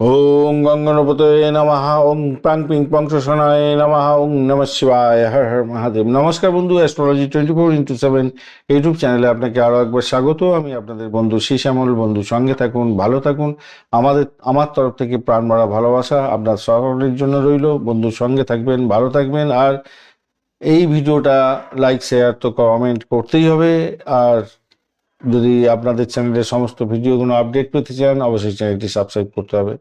ওং গঙ্গনপতয়ে নমঃ ওং প্যাং পিং পংশনায় নমঃ ওং নমঃ শিবায়, হর হর মহাদেব। নমস্কার বন্ধু, astrology twenty four into seven YouTube চ্যানেলে আপনাকে আরও একবার স্বাগত। আমি আপনাদের বন্ধু শ্যামল বন্ধু, সঙ্গে থাকুন, ভালো থাকুন। আমাদের, আমার তরফ থেকে প্রাণ ভরা ভালোবাসা আপনার সকলের জন্য রইল। বন্ধুর সঙ্গে থাকবেন, ভালো থাকবেন। আর এই ভিডিওটা লাইক, শেয়ার তো কমেন্ট করতেই হবে। আর যদি আপনাদের চ্যানেলের সমস্ত ভিডিওগুলো আপডেট পেতে চান, অবশ্যই চ্যানেলটি সাবস্ক্রাইব করতে হবে।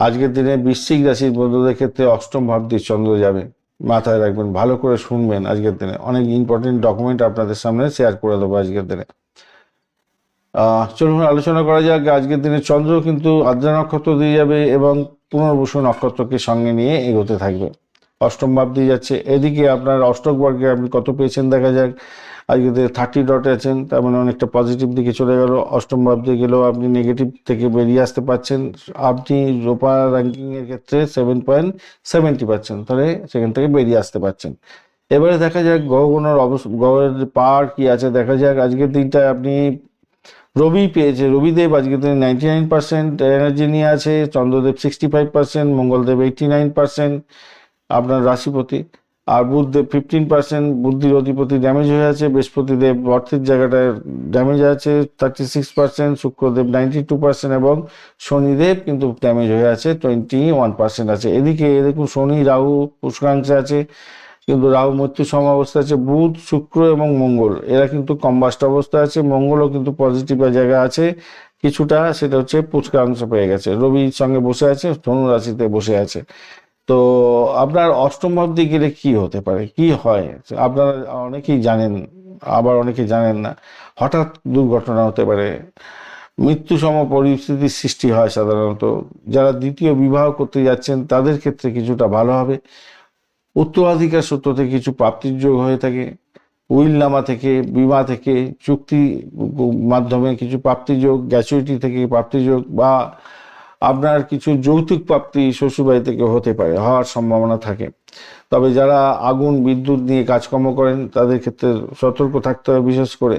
আজকের দিনে বৃশ্চিক রাশির বন্ধুদের ক্ষেত্রে অষ্টম ভাব দিয়ে চন্দ্র যাবে। মাথায় রাখবেন, ভালো করে শুনবেন আজকের দিনে। অনেক ইম্পর্টেন্ট ডকুমেন্ট আপনাদের সামনে শেয়ার করে দেবো আজকের দিনে। চলুন আলোচনা করা যাক। আজকের দিনে চন্দ্র কিন্তু আদ্রা নক্ষত্র দিয়ে যাবে এবং পুনর্বসু নক্ষত্রকে সঙ্গে নিয়ে এগোতে থাকবে। অষ্টম ভাব দিয়ে যাচ্ছে। এদিকে আপনার অষ্টক বর্গে আপনি কত পেয়েছেন দেখা যাক। আজকে থার্টি ডটে আছেন, তার মানে অনেকটা পজিটিভ দিকে চলে গেল। অষ্টম ভাব দিয়ে গেলেও আপনি নেগেটিভ থেকে বেরিয়ে আসতে পারছেন। আপনি রোপা র্যাঙ্কিংয়ের ক্ষেত্রে সেভেন পয়েন্ট সেভেন্টি পাচ্ছেন, তাহলে সেখান থেকে বেরিয়ে আসতে পারছেন। এবারে দেখা যাক গ্রহগুণের অবস গ্রহের পার কি আছে। দেখা যাক আজকের দিনটায় আপনি রবি পেয়েছে। রবিদেব আজকে তিনি নাইনটি নাইন পার্সেন্ট এনার্জি নিয়ে আছে, Chandradev sixty five percent Mangaldev eighty nine percent আপনার রাশিপতি আর বুধদেব ফিফটিন পার্সেন্ট বুদ্ধির অধিপতি ড্যামেজ হয়ে আছে, বৃহস্পতিদেব অর্থের জায়গাটায় ড্যামেজ আছে thirty six percent Shukradev ninety two percent এবং শনিদেব কিন্তু ড্যামেজ হয়ে আছে টোয়েন্টি ওয়ান পার্সেন্ট আছে। এদিকে দেখুন শনি, রাহু পুষ্কাংশে আছে, কিন্তু রাহু মৃত্যু সম অবস্থা আছে, বুধ, শুক্র এবং মঙ্গল, এরা কিন্তু কম্বাস্ট অবস্থা আছে, মঙ্গলও কিন্তু পজিটিভ জায়গা আছে, কিছুটা সেটা হচ্ছে পুষ্করাংশ পেয়ে গেছে। রবির সঙ্গে বসে আছে ধনু রাশিতে বসে আছে। তো আপনার অষ্টম ভাবতে গেলে কি হতে পারে? কি হয়? আপনারা অনেকেই জানেন, আবার অনেকে জানেন না, হঠাৎ দুর্ঘটনা হতে পারে। মৃত্যু সম পরিস্থিতির সৃষ্টি হয় সাধারণত। যারা দ্বিতীয় বিবাহ করতে যাচ্ছেন, তাদের ক্ষেত্রে কিছুটা ভালো হবে। উত্তরাধিকার সূত্র থেকে কিছু প্রাপ্তির যোগ হয়ে থাকে। উইলনামা থেকে, বিমা থেকে, চুক্তি মাধ্যমে কিছু প্রাপ্তিযোগ গ্যাচুইটি থেকে প্রাপ্তিযোগ বা আপনার কিছু যৌতুক প্রাপ্তি শ্বশুরবাড়ি থেকে হতে পারে, হওয়ার সম্ভাবনা থাকে। তবে যারা আগুন, বিদ্যুৎ নিয়ে কাজকর্ম করেন, তাদের ক্ষেত্রে সতর্ক থাকতে হবে বিশেষ করে।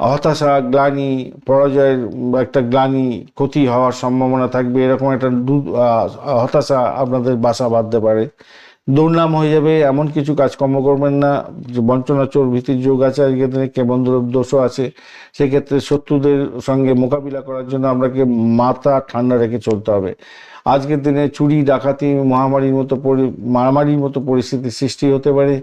হতাশা, গ্লানি, পরাজয়ের একটা গ্লানি ক্ষতি হওয়ার সম্ভাবনা থাকবে, এরকম একটা হতাশা আপনাদের বাসা বাঁধতে পারে। দুর্নাম হয়ে যাবে, এমন কিছু কাজকর্ম করবেন না। বঞ্চনাচোর বঞ্চনা চোর ভীতির যোগ আছে আজকের দিনে কেবন্ধ দোষও আছে। সেক্ষেত্রে শত্রুদের সঙ্গে মোকাবিলা করার জন্য আপনাকে মাথা ঠান্ডা রেখে চলতে হবে। আজকের দিনে চুরি, ডাকাতি, মহামারীর মতো মারামারির মতো পরিস্থিতির সৃষ্টি হতে পারে।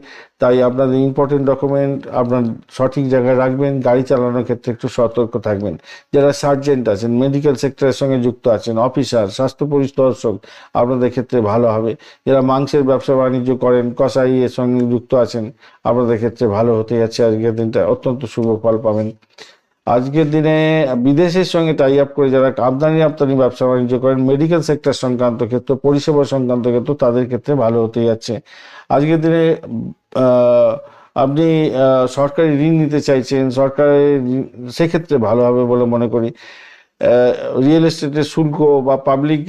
তাই আপনাদের ইম্পর্টেন্ট ডকুমেন্ট আপনার সঠিক জায়গায় রাখবেন। গাড়ি চালানোর ক্ষেত্রে একটু সতর্ক থাকবেন। যারা সার্জেন্ট আছেন মেডিকেল সেক্টরের সঙ্গে যুক্ত আছেন অফিসার স্বাস্থ্য পরিদর্শক আপনাদের ক্ষেত্রে ভালো হবে। যারা মাংসের ব্যবসা বাণিজ্য করেন, কসাই এর সঙ্গে যুক্ত আছেন, আপনাদের ক্ষেত্রে ভালো হতে যাচ্ছে আজকের দিনটা। অত্যন্ত শুভ ফল পাবেন। আজকের দিনে বিদেশের সঙ্গে টাই আপ করে যারা আমদানি রপ্তানি ব্যবসা বাণিজ্য করেন মেডিকেল সেক্টর সংক্রান্ত ক্ষেত্র, পরিষেবা সংক্রান্ত ক্ষেত্র তাদের ক্ষেত্রে ভালো হতে যাচ্ছে। আজকের দিনে আপনি সরকারি ঋণ নিতে চাইছেন, সরকারের সেক্ষেত্রে ভালো হবে বলে মনে করি। রিয়েল এস্টেটের শুল্ক বা পাবলিক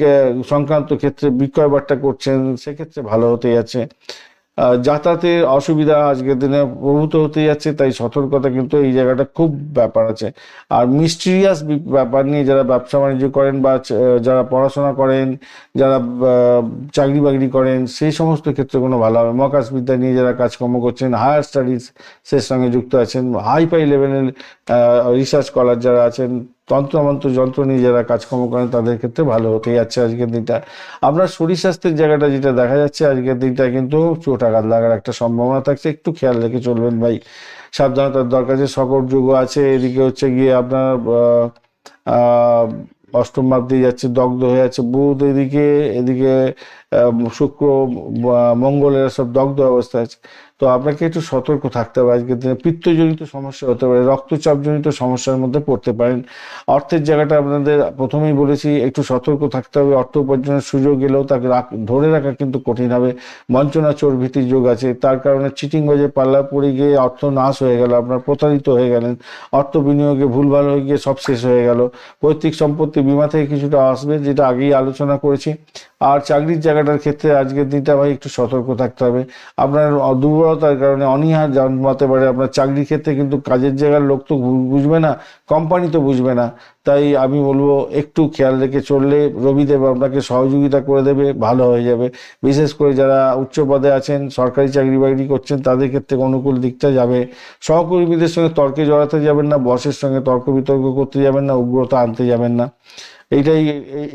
সংক্রান্ত ক্ষেত্রে বিক্রয় বার্তা করছেন, সেক্ষেত্রে ভালো হতে যাচ্ছে। যাতায়াতের অসুবিধা আজকের দিনে প্রভূত হতে যাচ্ছে, তাই সতর্কতা কিন্তু এই জায়গাটা খুব ব্যাপার আছে। আর মিস্টিরিয়াস ব্যাপার নিয়ে যারা ব্যবসা বাণিজ্য করেন বা যারা পড়াশোনা করেন, যারা চাকরি বাকরি করেন, সেই সমস্ত ক্ষেত্রে কোনো ভালো হবে মহাকাশ বিদ্যা নিয়ে যারা কাজকর্ম করছেন হায়ার স্টাডিজ সে সঙ্গে যুক্ত আছেন হাই ফাই লেভেলের রিসার্চ কলার যারা আছেন তন্ত্রমন্ত্র যন্ত্র নিয়ে যারা কাজকর্ম করেন তাদের ক্ষেত্রে ভালো হতে যাচ্ছে আজকের দিনটা। আপনার শরীর স্বাস্থ্যের জায়গাটা যেটা দেখা যাচ্ছে আজকের দিনটা কিন্তু চোট আঘাত লাগার একটা সম্ভাবনা থাকছে। একটু খেয়াল রেখে চলবেন ভাই। সাবধানতার দরকার আছে সকট যুগ আছে এদিকে হচ্ছে গিয়ে আপনার অষ্টম ভাব দিয়ে যাচ্ছে দগ্ধ হয়ে যাচ্ছে বুধ এদিকে এদিকে শুক্র আহ, মঙ্গল এরা সব দগ্ধ অবস্থায় আছে। তো আপনাকে একটু সতর্ক থাকতে হবে আজকের দিনে। পিত্তজনিত সমস্যা হতে পারে, রক্তচাপজনিত সমস্যার মধ্যে পড়তে পারেন। অর্থের জায়গাটা আপনাদের প্রথমেই বলেছি, একটু সতর্ক থাকতে হবে। অর্থ উপার্জনের সুযোগ এলেও তাকে ধরে রাখা কিন্তু কঠিন হবে। বঞ্চনা চোর ভীতির যোগ আছে। তার কারণে চিটিং বাজে পাল্লা পড়ে গিয়ে অর্থ নাশ হয়ে গেল, আপনার প্রতারিত হয়ে গেলেন। অর্থ বিনিয়োগে ভুলভাল হয়ে গিয়ে সব শেষ হয়ে গেল। পৈতৃক সম্পত্তি বিমা থেকে কিছুটা আসবে, যেটা আগেই আলোচনা করেছি। আর চাকরির জায়গাটার ক্ষেত্রে আজকের দিনটা ভাই একটু সতর্ক থাকতে হবে। আপনার দুর্বলতার কারণে অনীহা জন্মাতে পারে। আপনার চাকরির ক্ষেত্রে কিন্তু কাজের জায়গার লোক তো বুঝবে না কোম্পানি তো বুঝবে না। তাই আমি বলব, একটু খেয়াল রেখে চললে রবিদেব আপনাকে সহযোগিতা করে দেবে, ভালো হয়ে যাবে। বিশেষ করে যারা উচ্চ পদে আছেন, সরকারি চাকরি বাকরি করছেন, তাদের ক্ষেত্রে অনুকূল দিকটা যাবে। সহকর্মীদের সঙ্গে তর্কে জড়াতে যাবেন না, বসের সঙ্গে তর্ক বিতর্ক করতে যাবেন না, উগ্রতা আনতে যাবেন না। এইটাই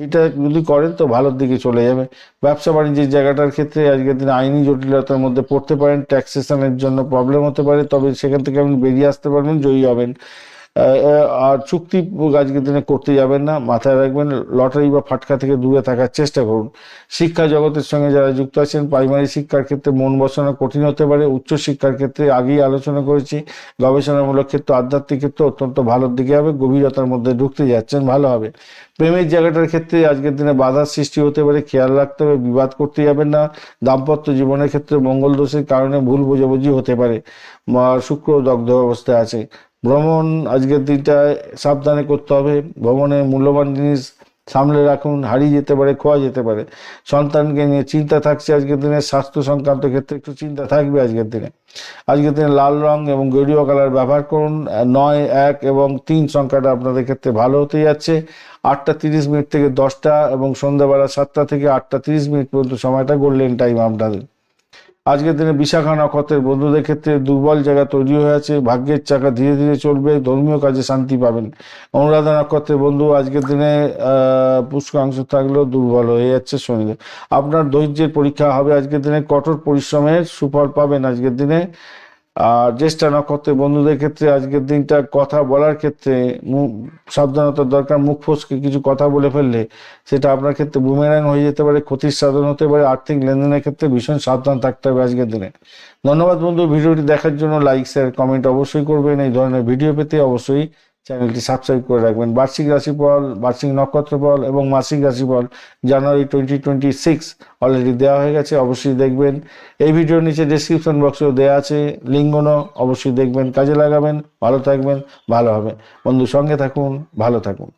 এটা যদি করেন তো ভালোর দিকে চলে যাবে। ব্যবসা বাণিজ্যের জায়গাটার ক্ষেত্রে আজকের দিনে আইনি জটিলতার মধ্যে পড়তে পারেন ট্যাক্সেশনের জন্য প্রবলেম হতে পারে, তবে সেখান থেকে আপনি বেরিয়ে আসতে পারবেন, জয়ী হবেন। আর চুক্তি আজকের দিনে করতে যাবেন না, মাথায় রাখবেন, লটারি বা ফাটকা থেকে দূরে থাকার চেষ্টা করুন। শিক্ষা জগতের সঙ্গে যারা যুক্ত আছেন, প্রাইমারি শিক্ষার ক্ষেত্রে মন বসানো কঠিন হতে পারে, উচ্চ শিক্ষার ক্ষেত্রে আগেই আলোচনা করেছি, গবেষণামূলক ক্ষেত্রে, আধ্যাত্মিক ক্ষেত্রে অত্যন্ত ভালোর দিকে হবে, গভীরতার মধ্যে ঢুকতে যাচ্ছেন, ভালো হবে। প্রেমের জায়গাটার ক্ষেত্রে আজকের দিনে বাধার সৃষ্টি হতে পারে, খেয়াল রাখতে হবে, বিবাদ করতে যাবেন না, দাম্পত্য জীবনের ক্ষেত্রে মঙ্গল দোষের কারণে ভুল বোঝাবুঝি হতে পারে শুক্র দগ্ধ অবস্থায় আছে। ভ্রমণ আজকের দিনটায় সাবধানে করতে হবে। ভ্রমণের মূল্যবান জিনিস সামলে রাখুন, হারিয়ে যেতে পারে, খোয়া যেতে পারে। সন্তানকে নিয়ে চিন্তা থাকছে আজকের দিনে, স্বাস্থ্য সংক্রান্ত ক্ষেত্রে একটু চিন্তা থাকবে আজকের দিনে। আজকের দিনে লাল রং এবং গেরুয়া কালার ব্যবহার করুন। নয়, এক এবং তিন সংখ্যাটা আপনাদের ক্ষেত্রে ভালো হতে যাচ্ছে। আটটা তিরিশ মিনিট থেকে দশটা এবং সন্ধ্যাবেলা সাতটা থেকে আটটা তিরিশ মিনিট পর্যন্ত সময়টা গোল্ডেন টাইম আপনাদের। আজকের দিনে বিশাখা নক্ষত্রের বন্ধুদের ক্ষেত্রে দুর্বল জায়গা তৈরি হয়ে আছে, ভাগ্যের চাকা ধীরে ধীরে চলবে, ধর্মীয় কাজে শান্তি পাবেন। অনুরাধা নক্ষত্রের বন্ধু আজকের দিনে পুষ্কাংশ থাকলেও দুর্বল হয়ে যাচ্ছে শনিদেব। আপনার ধৈর্যের পরীক্ষা হবে আজকের দিনে, কঠোর পরিশ্রমের সুফল পাবেন আজকের দিনে। আর জ্যেষ্ঠা নক্ষত্রের বন্ধুদের ক্ষেত্রে আজকের দিনটা কথা বলার ক্ষেত্রে সাবধানতার দরকার, মুখ ফসকে কিছু কথা বলে ফেললে সেটা আপনার ক্ষেত্রে বুমেরাং হয়ে যেতে পারে, ক্ষতির সাধন হতে পারে, আর্থিক লেনদেনের ক্ষেত্রে ভীষণ সাবধান থাকতে হবে আজকের দিনে। ধন্যবাদ বন্ধু, ভিডিওটি দেখার জন্য লাইক শেয়ার কমেন্ট অবশ্যই করবেন। এই ধরনের ভিডিও পেতে অবশ্যই চ্যানেলটি সাবস্ক্রাইব করে রাখবেন। বার্ষিক রাশিফল, বার্ষিক নক্ষত্র নক্ষত্রফল এবং মাসিক রাশিফল January twenty twenty six already দেওয়া হয়ে গেছে, অবশ্যই দেখবেন। এই ভিডিওর নিচে ডিসক্রিপশন বক্সেও দেওয়া আছে লিঙ্গনও অবশ্যই দেখবেন, কাজে লাগাবেন, ভালো থাকবেন, ভালো হবে বন্ধু সঙ্গে থাকুন, ভালো থাকুন।